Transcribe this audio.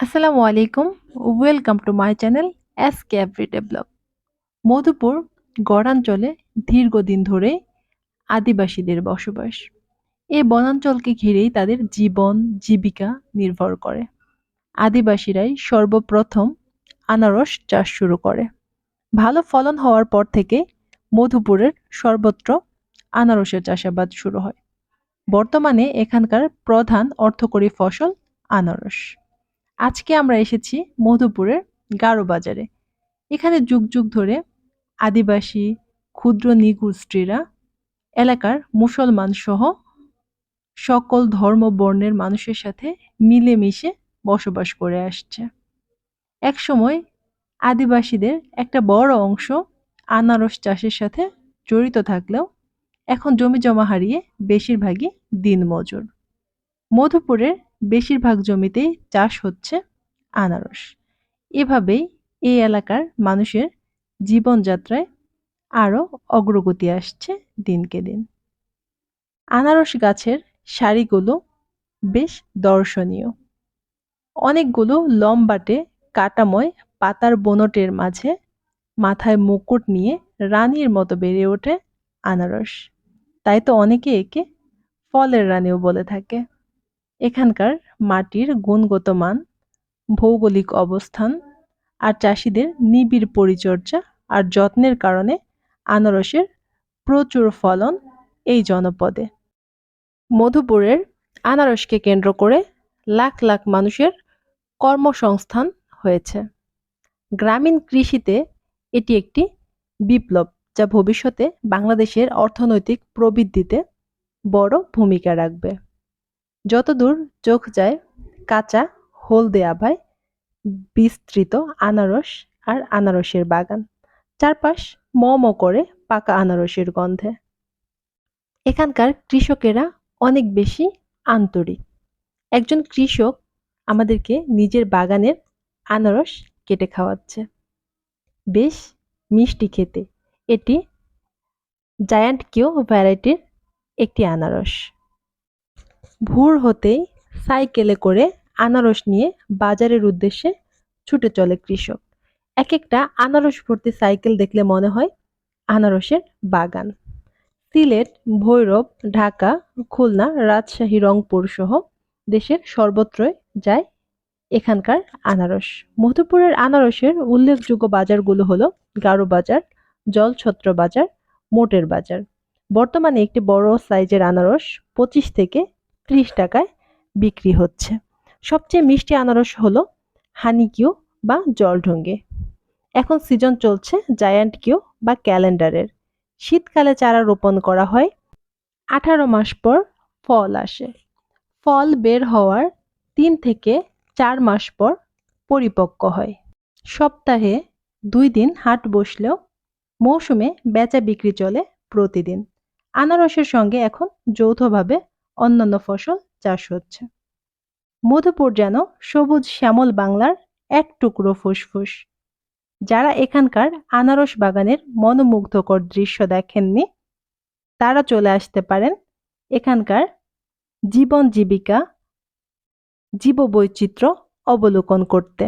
আসসালামু আলাইকুম। Welcome to my channel S K everyday blog Madhupur, গড়াঞ্চলে দীর্ঘদিন ধরে আদিবাসীদের বসবাস। এই বনাঞ্চলকে ঘিরেই তাদের জীবন, জীবিকা নির্ভর করে। আদিবাসীরাই সর্বপ্রথম আনারস চাষ শুরু করে। ভালো ফলন হওয়ার পর থেকে মধুপুরের সর্বত্র আনারসের চাষাবাদ শুরু হয়। বর্তমানে এখানকার প্রধান অর্থকরী ফসল আনারস। আজকে আমরা এসেছি মধুপুরের গারো বাজারে। এখানে যুগ যুগ ধরে আদিবাসী, ক্ষুদ্র নিগোষ্ঠীরা এলাকার মুসলমান সহ সকল ধর্ম বর্ণের মানুষের সাথে মিলেমিশে বসবাস করে আসছে। একসময় আদিবাসীদের একটা বড় অংশ আনারস চাষের সাথে জড়িত থাকলেও এখন জমি জমা হারিয়ে বেশিরভাগই দিনমজুর। মধুপুরের বেশিরভাগ জমিতেই চাষ হচ্ছে আনারস। এভাবেই এই এলাকার মানুষের জীবনযাত্রায় আরও অগ্রগতি আসছে দিনকে দিন। আনারস গাছের সারিগুলো বেশ দর্শনীয়। অনেকগুলো লম্বাটে কাটাময় পাতার বনটের মাঝে মাথায় মুকুট নিয়ে রানীর মতো বেড়ে ওঠে আনারস। তাই তো অনেকে একে ফলের রানীও বলে থাকে। এখানকার মাটির গুণগত মান, ভৌগোলিক অবস্থান আর চাষিদের নিবিড় পরিচর্যা আর যত্নের কারণে আনারসের প্রচুর ফলন এই জনপদে। মধুপুরের আনারসকে কেন্দ্র করে লাখ লাখ মানুষের কর্মসংস্থান হয়েছে। গ্রামীণ কৃষিতে এটি একটি বিপ্লব যা ভবিষ্যতে বাংলাদেশের অর্থনৈতিক প্রবৃদ্ধিতে বড় ভূমিকা রাখবে। যতদূর চোখ যায়, কাঁচা, হলদে আভায়, বিস্তৃত আনারস আর আনারসের বাগান। চারপাশ ম করে পাকা আনারসের গন্ধে। এখানকার কৃষকেরা অনেক বেশি আন্তরিক। একজন কৃষক আমাদেরকে নিজের বাগানের আনারস কেটে খাওয়াচ্ছে। বেশ মিষ্টি খেতে। এটি জায়ান্ট কিউ ভ্যারাইটির একটি আনারস। ভোর হতেই সাইকেলে করে আনারস নিয়ে বাজারের উদ্দেশ্যে ছুটে চলে কৃষক। এক একটা আনারস ভর্তি সাইকেল দেখলে মনে হয় আনারসের বাগান। সিলেট, ভৈরব, ঢাকা, খুলনা, রাজশাহী, রংপুর সহ দেশের সর্বত্রই যায় এখানকার আনারস। মধুপুরের আনারসের উল্লেখযোগ্য বাজারগুলো হলো গারো বাজার, জলছত্র বাজার, মোটের বাজার। বর্তমানে একটি বড় সাইজের আনারস পঁচিশ থেকে ত্রিশ টাকায় বিক্রি হচ্ছে। সবচেয়ে মিষ্টি আনারস হলো হানি কিউ বা জলঢঙ্গে এখন সিজন চলছে জায়ান্ট কিউ বা ক্যালেন্ডারের। শীতকালে চারা রোপণ করা হয়। আঠারো মাস পর ফল আসে। ফল বের হওয়ার তিন থেকে চার মাস পর পরিপক্ক হয়। সপ্তাহে দুই দিন হাট বসলেও মৌসুমে বেচা বিক্রি চলে প্রতিদিন। আনারসের সঙ্গে এখন যৌথভাবে অন্যান্য ফসল চাষ হচ্ছে। মধুপুর যেন সবুজ শ্যামল বাংলার এক টুকরো ফুসফুস। যারা এখানকার আনারস বাগানের মনোমুগ্ধকর দৃশ্য দেখেননি, তারা চলে আসতে পারেন এখানকার জীবন জীবিকা জীববৈচিত্র্য অবলোকন করতে।